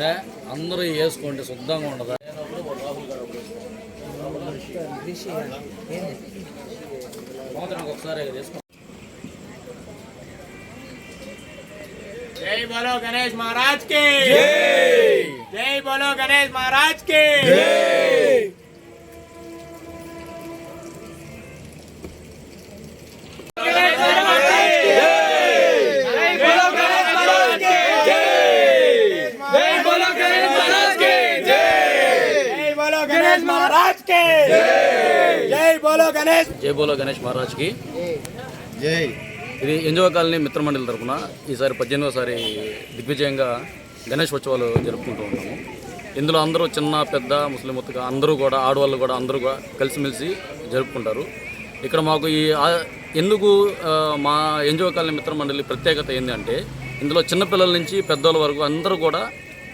రే అందరూ వేసుకోండి శుద్ధంగా ఉండదు. సంవత్సరానికి ఒకసారి జై బలో గణేష్ మహారాజ్కి. జై! బలో గణేష్ మహారాజ్కి. గణేష్ మహారాజ్ జై! బోలో గణేష్! జై బోలో గణేష్ మహారాజ్కి జై! ఇది ఎంజో కాలనీ మిత్రమండలి తరఫున ఈసారి పద్దెనిమిదోసారి దిగ్విజయంగా గణేష్ ఉత్సవాలు జరుపుకుంటూ ఉన్నాము. ఇందులో అందరూ చిన్న పెద్ద ముస్లిం మొత్తగా అందరూ కూడా ఆడవాళ్ళు కూడా అందరూ కూడా కలిసిమెలిసి జరుపుకుంటారు. ఇక్కడ మాకు ఈ ఎందుకు మా ఎంజో కాలనీ మిత్రమండలి ప్రత్యేకత ఏంటంటే ఇందులో చిన్నపిల్లల నుంచి పెద్దవాళ్ళ వరకు అందరూ కూడా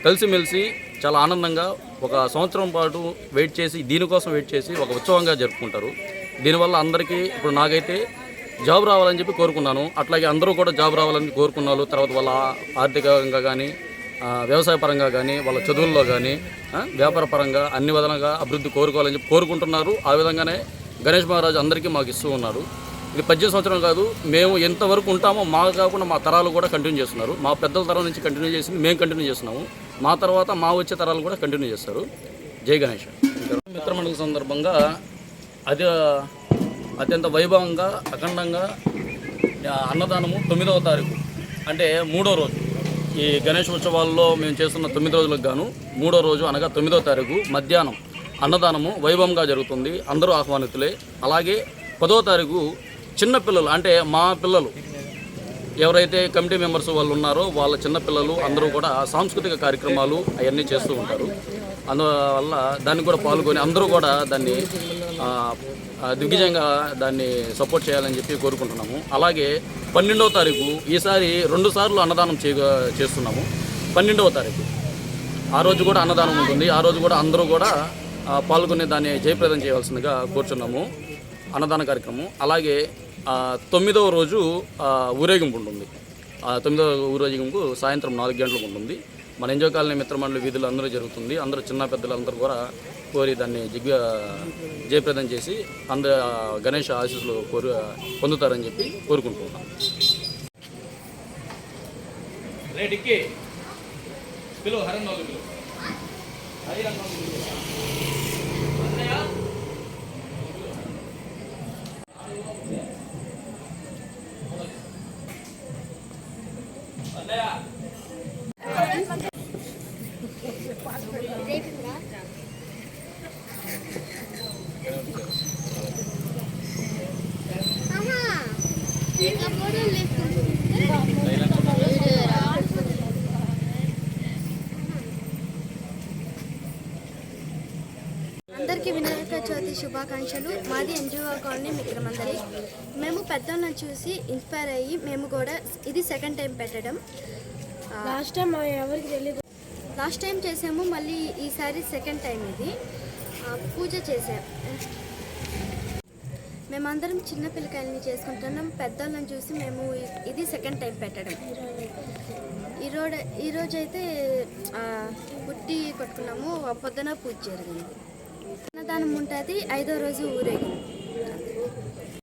కలిసిమెలిసి చాలా ఆనందంగా ఒక సంవత్సరం పాటు వెయిట్ చేసి దీనికోసం వెయిట్ చేసి ఒక ఉత్సవంగా జరుపుకుంటారు. దీనివల్ల అందరికీ ఇప్పుడు నాకైతే జాబ్ రావాలని చెప్పి కోరుకున్నాను. అట్లాగే అందరూ కూడా జాబ్ రావాలని కోరుకున్నారు. తర్వాత వాళ్ళ ఆర్థికంగా కానీ వ్యవసాయ పరంగా కానీ వాళ్ళ చదువుల్లో కానీ వ్యాపార పరంగా అన్ని విధాలుగా అభివృద్ధి కోరుకోవాలని చెప్పి కోరుకుంటున్నారు. ఆ విధంగానే గణేష్ మహారాజు అందరికీ మాకు ఇస్తూ ఉన్నారు. ఇది పద్దెనిమిది సంవత్సరం కాదు మేము ఎంతవరకు ఉంటామో మా కాకుండా మా తరాలు కూడా కంటిన్యూ చేస్తున్నారు. మా పెద్దల తరం నుంచి కంటిన్యూ చేసింది మేము కంటిన్యూ చేస్తున్నాము. మా తర్వాత మా వచ్చే తరాలు కూడా కంటిన్యూ చేస్తారు. జై గణేష్. మిత్రమండలి సందర్భంగా అది అత్యంత వైభవంగా అఖండంగా అన్నదానము తొమ్మిదవ తారీఖు అంటే మూడో రోజు. ఈ గణేష్ ఉత్సవాల్లో మేము చేస్తున్న తొమ్మిది రోజులకు గాను మూడో రోజు అనగా తొమ్మిదవ తారీఖు మధ్యాహ్నం అన్నదానము వైభవంగా జరుగుతుంది. అందరూ ఆహ్వానితులే. అలాగే పదో తారీఖు చిన్న పిల్లలు అంటే మా పిల్లలు ఎవరైతే కమిటీ మెంబర్స్ వాళ్ళు ఉన్నారో వాళ్ళ చిన్నపిల్లలు అందరూ కూడా సాంస్కృతిక కార్యక్రమాలు అవన్నీ చేస్తూ ఉంటారు. అందువల్ల దాన్ని కూడా పాల్గొని అందరూ కూడా దాన్ని దిగ్విజయంగా దాన్ని సపోర్ట్ చేయాలని చెప్పి కోరుకుంటున్నాము. అలాగే పన్నెండవ తారీఖు ఈసారి రెండు సార్లు అన్నదానం చేయ చేస్తున్నాము. పన్నెండవ తారీఖు. ఆ రోజు కూడా అన్నదానం ఉంటుంది. ఆ రోజు కూడా అందరూ కూడా పాల్గొనే పాల్గొని దాన్ని జయప్రదం చేయవలసిందిగా కోరుచున్నాము. అన్నదాన కార్యక్రమం. అలాగే తొమ్మిదవ రోజు ఊరేగింపు ఉంటుంది. తొమ్మిదవ ఊరేగింపు సాయంత్రం నాలుగు గంటలకు ఉంటుంది. మన ఎంజో కాలనీ మిత్రమండలి వీధులు అందరూ జరుగుతుంది. అందరూ చిన్న పెద్దలందరూ కూడా కోరి దాన్ని దిగ్వ జయప్రదం చేసి అంద గణేష్ ఆశీస్సులు కోరు పొందుతారని చెప్పి కోరుకుంటున్నాం. పిలువ హరన్ పిలువ అందరికీ వినాయక చవితి శుభాకాంక్షలు. మాది ఎన్జిఓ కాలనీ మిత్రమందరి మేము పెద్దలను చూసి ఇన్స్పైర్ అయ్యి మేము కూడా ఇది సెకండ్ టైం పెట్టడం. లాస్ట్ టైం ఎవరికి తెలియదు లాస్ట్ టైం చేసాము మళ్ళీ ఈసారి సెకండ్ టైం ఇది. పూజ చేసాం. మేమందరం చిన్న పిల్లకాయలని చేసుకుంటున్నాం. పెద్దోళ్ళని చూసి మేము ఇది సెకండ్ టైం పెట్టడం. ఈరోజు ఈరోజు అయితే పుట్టి కొట్టుకున్నాము. పొద్దున పూజ జరిగింది. అన్నదానం ఉంటుంది. ఐదో రోజు ఊరేగింది